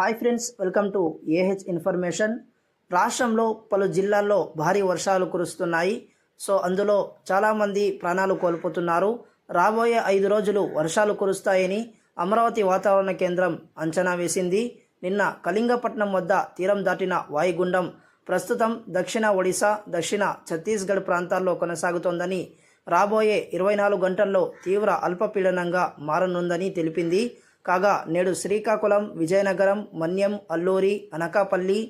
Hi friends welcome to A H information. రాష్ట్రంలో పలు జిల్లాల్లో భారీ వర్షాలు కురుస్తున్నాయి. సో అందులో చాలామంది ప్రాణాలు కోల్పోతున్నారు. రాబోయే ఐదు రోజులు వర్షాలు కురుస్తాయని అమరావతి వాతావరణ కేంద్రం అంచనా వేసింది. నిన్న కళింగపట్నం వద్ద తీరం దాటిన వాయుగుండం ప్రస్తుతం దక్షిణ ఒడిశా దక్షిణ ఛత్తీస్గఢ్ ప్రాంతాల్లో కొనసాగుతోందని రాబోయే ఇరవై నాలుగు గంటల్లో తీవ్ర అల్పపీడనంగా మారనుందని తెలిపింది. కాగా నేడు శ్రీకాకుళం విజయనగరం మన్యం అల్లూరి అనకాపల్లి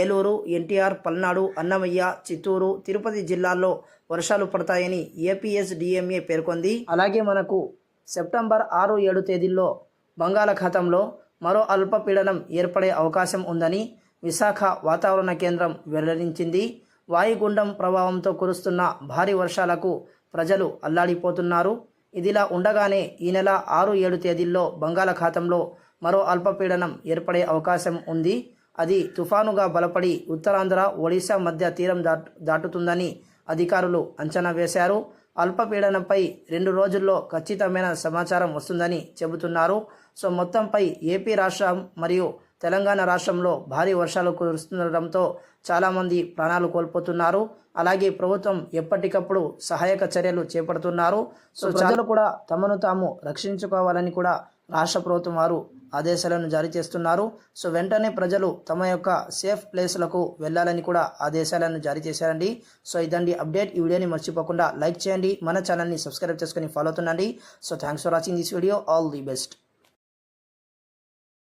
ఏలూరు ఎన్టీఆర్ పల్నాడు అన్నమయ్య చిత్తూరు తిరుపతి జిల్లాల్లో వర్షాలు పడతాయని ఏపీఎస్డిఎంఏ పేర్కొంది. అలాగే మనకు సెప్టెంబర్ ఆరు ఏడు తేదీల్లో బంగాళాఖాతంలో మరో అల్పపీడనం ఏర్పడే అవకాశం ఉందని విశాఖ వాతావరణ కేంద్రం వెల్లడించింది. వాయుగుండం ప్రభావంతో కురుస్తున్న భారీ వర్షాలకు ప్రజలు అల్లాడిపోతున్నారు. ఇదిలా ఉండగానే ఈ నెల ఆరు ఏడు తేదీల్లో బంగాళాఖాతంలో మరో అల్పపీడనం ఏర్పడే అవకాశం ఉంది. అది తుఫానుగా బలపడి ఉత్తరాంధ్ర ఒడిశా మధ్య తీరం దాటు దాటుతుందని అధికారులు అంచనా వేశారు. అల్పపీడనంపై రెండు రోజుల్లో ఖచ్చితమైన సమాచారం వస్తుందని చెబుతున్నారు. సో మొత్తంపై ఏపీ రాష్ట్రం మరియు తెలంగాణ రాష్ట్రంలో భారీ వర్షాలు కురుస్తుండటంతో చాలామంది ప్రాణాలు కోల్పోతున్నారు. అలాగే ప్రభుత్వం ఎప్పటికప్పుడు సహాయక చర్యలు చేపడుతున్నారు. సో ప్రజలు కూడా తమను తాము రక్షించుకోవాలని కూడా రాష్ట్ర ప్రభుత్వం వారు ఆదేశాలను జారీ చేస్తున్నారు. సో వెంటనే ప్రజలు తమ యొక్క సేఫ్ ప్లేస్లకు వెళ్ళాలని కూడా ఆదేశాలను జారీ చేశారండి. సో ఇదండి అప్డేట్. ఈ వీడియోని మర్చిపోకుండా లైక్ చేయండి. మన ఛానల్ని సబ్స్క్రైబ్ చేసుకొని follow అవుతుండండి. So thanks for watching this video. All the best.